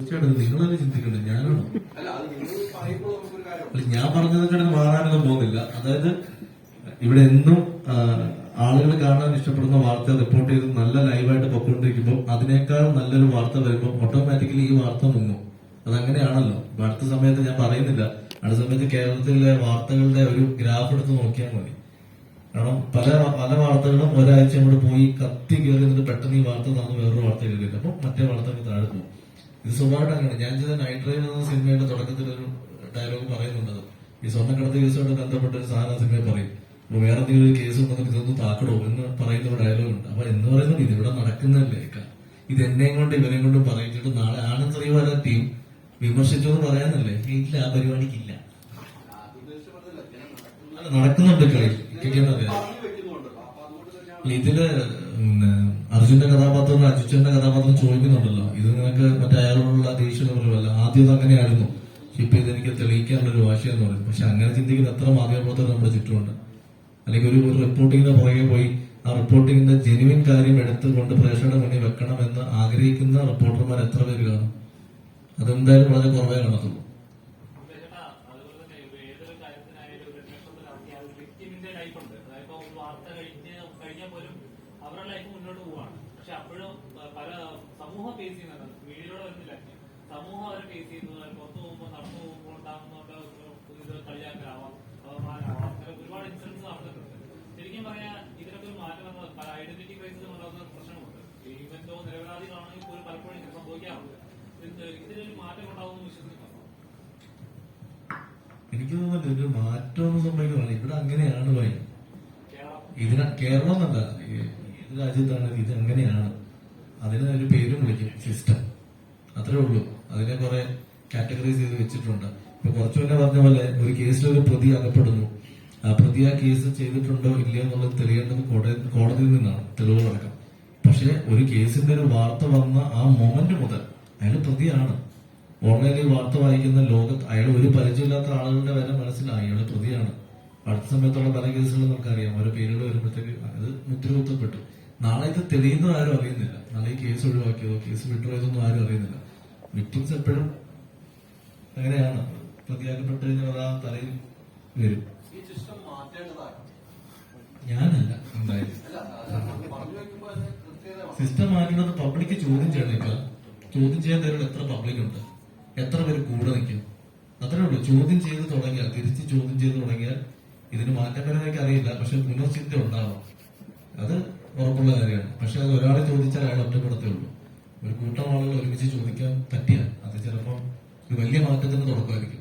തീർച്ചയായിട്ടും നിങ്ങളല്ലേ ചിന്തിക്കണ്ടേ ഞാനാണോ? ഞാൻ പറഞ്ഞതൊക്കെ മാറാനൊന്നും പോകുന്നില്ല. അതായത് ഇവിടെ എന്നും ആളുകൾ കാണാൻ ഇഷ്ടപ്പെടുന്ന വാർത്ത റിപ്പോർട്ട് ചെയ്ത് നല്ല ലൈവായിട്ട് പൊക്കോണ്ടിരിക്കുമ്പോൾ അതിനേക്കാൾ നല്ലൊരു വാർത്ത വരുമ്പോൾ ഓട്ടോമാറ്റിക്കലി ഈ വാർത്ത മുങ്ങും. അതങ്ങനെയാണല്ലോ. അടുത്ത സമയത്ത് ഞാൻ പറയുന്നില്ല. അടുത്ത സമയത്ത് കേരളത്തിലെ വാർത്തകളുടെ ഒരു ഗ്രാഫ് എടുത്ത് നോക്കിയാൽ മതി. കാരണം പല പല വാർത്തകളും ഒരാഴ്ച അങ്ങോട്ട് പോയി കത്തി കയറി എന്നിട്ട് പെട്ടെന്ന് ഈ വാർത്ത തന്നു വേറൊരു വാർത്ത കയറിയില്ല അപ്പൊ മറ്റേ വാർത്തകൾ ഇത് സുഖമായിട്ട് അങ്ങനെ. ഞാൻ ചെയ്ത നൈറ്റ് ഡ്രൈവ് എന്ന സിനിമയുടെ തുടക്കത്തിൽ ഒരു ഡയലോഗ് പറയുന്നുണ്ട്. ഈ സ്വർണക്കടത്ത് കേസുമായിട്ട് ബന്ധപ്പെട്ട ഒരു സാധനം സിനിമ പറയും. അപ്പൊ വേറെ എന്തെങ്കിലും ഒരു കേസ് ഉണ്ടെങ്കിൽ ഇതൊന്നും താക്കടോ എന്ന് പറയുന്ന ഒരു ഡയലോഗ് ഉണ്ട്. അപ്പൊ എന്ന് പറയുന്നത് ഇത് ഇവിടെ നടക്കുന്നല്ലേ ഇത് എന്നെയും കൊണ്ട് ഇവരെയും കൊണ്ട് പറയിച്ചിട്ട് നാളെ ആനന്ദ് ശ്രീവാല ടീം വിമർശിച്ചു എന്ന് പറയാനല്ലേ? ഇല്ല ആ പരിപാടിക്കില്ല. നടക്കുന്നുണ്ട് കളി. ഇതിൽ അർജുന്റെ കഥാപാത്രം അജിച്ചന്റെ കഥാപാത്രം ചോദിക്കുന്നുണ്ടല്ലോ. ഇത് നിങ്ങൾക്ക് മറ്റേ അയാളോടുള്ള ദേഷ്യം പറയുമല്ല ആദ്യം അങ്ങനെയായിരുന്നു. ഇപ്പൊ ഇതെനിക്ക് തെളിയിക്കാനുള്ള ഒരു വാശിയെന്ന് പറയും. പക്ഷെ അങ്ങനെ ചിന്തിക്കുന്ന എത്ര മാധ്യമപ്രവർത്തകർ നമ്മുടെ ചുറ്റുമുണ്ട്. അല്ലെങ്കിൽ ഒരു റിപ്പോർട്ടിങ്ങിന്റെ പുറകെ പോയി ആ റിപ്പോർട്ടിങ്ങിന്റെ ജെനുവിൻ കാര്യം എടുത്തുകൊണ്ട് പ്രേക്ഷകരുടെ മുന്നിൽ വെക്കണമെന്ന് ആഗ്രഹിക്കുന്ന റിപ്പോർട്ടർമാർ എത്ര പേര് കാണും? അതെന്തായാലും വളരെ കുറവേ കാണത്തുള്ളൂ. കഴിഞ്ഞ് പോലും അവരുടെ ലൈഫ് മുന്നോട്ട് പോവാണ് പക്ഷെ അപ്പോഴും പല സമൂഹം ഫേസ് ചെയ്യുന്നുണ്ട്. വീഡിയോടെ വരുന്നില്ല സമൂഹം അവരെ ഫേസ് ചെയ്യുന്നത് പുറത്തു പോകുമ്പോൾ നടന്നു പോകുമ്പോൾ ഉണ്ടാകുന്ന ഇത് കളിയാക്കലാവാം അപമാനമാവാം അങ്ങനെ ഒരുപാട് ഇൻസിഡൻസ് നടന്നിട്ടുണ്ട്. ശരിക്കും പറയാ ഇതിനൊക്കെ ഒരു മാറ്റം വന്നത് പല ഐഡന്റിറ്റി ക്രൈസിസ് ഉണ്ടാകുന്ന പ്രശ്നമുണ്ട്. ഈവൻതോ നിരപരാധികളാണെങ്കിൽ പോലും പലപ്പോഴും ഇത് സംഭവിക്കാറുണ്ട്. ഇത് ഇതിനൊരു മാറ്റം ഉണ്ടാകുമെന്ന് വിശ്വസിക്കുന്നു എനിക്ക് തോന്നുന്നില്ല ഒരു മാറ്റമൊന്നും സംഭവിക്കുന്നതാണ് ഇവിടെ അങ്ങനെയാണ് പറയുന്നത് ഇതിനെ കേരളം എന്നല്ല രാജ്യത്താണ് ഇത് അങ്ങനെയാണ് അതിന് ഒരു പേരും വിളിക്കും സിസ്റ്റം. അത്രേ ഉള്ളൂ. അതിനെ കുറെ കാറ്റഗറൈസ് ചെയ്ത് വെച്ചിട്ടുണ്ട്. ഇപ്പൊ കുറച്ചു മുന്നേ പറഞ്ഞ പോലെ ഒരു കേസിൽ ഒരു പ്രതി അകപ്പെടുന്നു. ആ പ്രതി ആ കേസ് ചെയ്തിട്ടുണ്ടോ ഇല്ലയോ എന്നുള്ളത് തെളിയേണ്ടത് കോടതി കോടതിയിൽ നിന്നാണ് തെളിവുകളടക്കം. പക്ഷെ ഒരു കേസിന്റെ ഒരു വാർത്ത വന്ന ആ മൊമെന്റ് മുതൽ അയാൾ പ്രതിയാണ്. ഓൺലൈനിൽ വാർത്ത വായിക്കുന്ന ലോകത്ത് അയാൾ ഒരു പരിചയമില്ലാത്ത ആളുകളുടെ വരെ മനസ്സിലായി. അയാൾ പ്രതിയാണ്. അടുത്ത സമയത്തുള്ള പല കേസുകളും നമുക്കറിയാം. ഓരോ പേരുകൾ വരുമ്പോഴത്തേക്ക് അത് മുദ്ര കുത്തപ്പെട്ടു നാളെ ഇത് തെളിയുന്നത് ആരും അറിയുന്നില്ല. നാളെ ഈ കേസ് ഒഴിവാക്കിയതോ കേസ് വിട്ടുപോയതൊന്നും ആരും അറിയുന്നില്ല. വിക്ടിംസ് എപ്പോഴും അങ്ങനെയാണ്. പ്രതിയാക്കപ്പെട്ട് കഴിഞ്ഞാൽ ആ തലയിൽ വരും. ഞാനല്ല എന്തായാലും. സിസ്റ്റം മാറ്റുന്നത് പബ്ലിക് ചോദ്യം ചെയ്യണേക്കാൾ ചോദ്യം ചെയ്യാൻ തരുന്ന എത്ര പബ്ലിക് ഉണ്ട്? എത്ര പേര് കൂടെ നിൽക്കും? അത്രേ ഉള്ളൂ. ചോദ്യം ചെയ്ത് തുടങ്ങിയാൽ തിരിച്ച് ചോദ്യം ചെയ്ത് തുടങ്ങിയാൽ ഇതിന് മാറ്റം അറിയില്ല. പക്ഷെ പുനർചിന്ത ഉണ്ടാവും അത് ഉറപ്പുള്ള കാര്യമാണ്. പക്ഷെ അത് ഒരാളെ ചോദിച്ചാൽ അയാൾ ഒറ്റപ്പെടുത്തേ ഉള്ളൂ ഒരു കൂട്ടം ആളുകൾ ഒരുമിച്ച് ചോദിക്കാൻ പറ്റിയാൽ അത് ചിലപ്പോൾ ഒരു വലിയ മാറ്റത്തിന് തുടക്കമായിരിക്കും.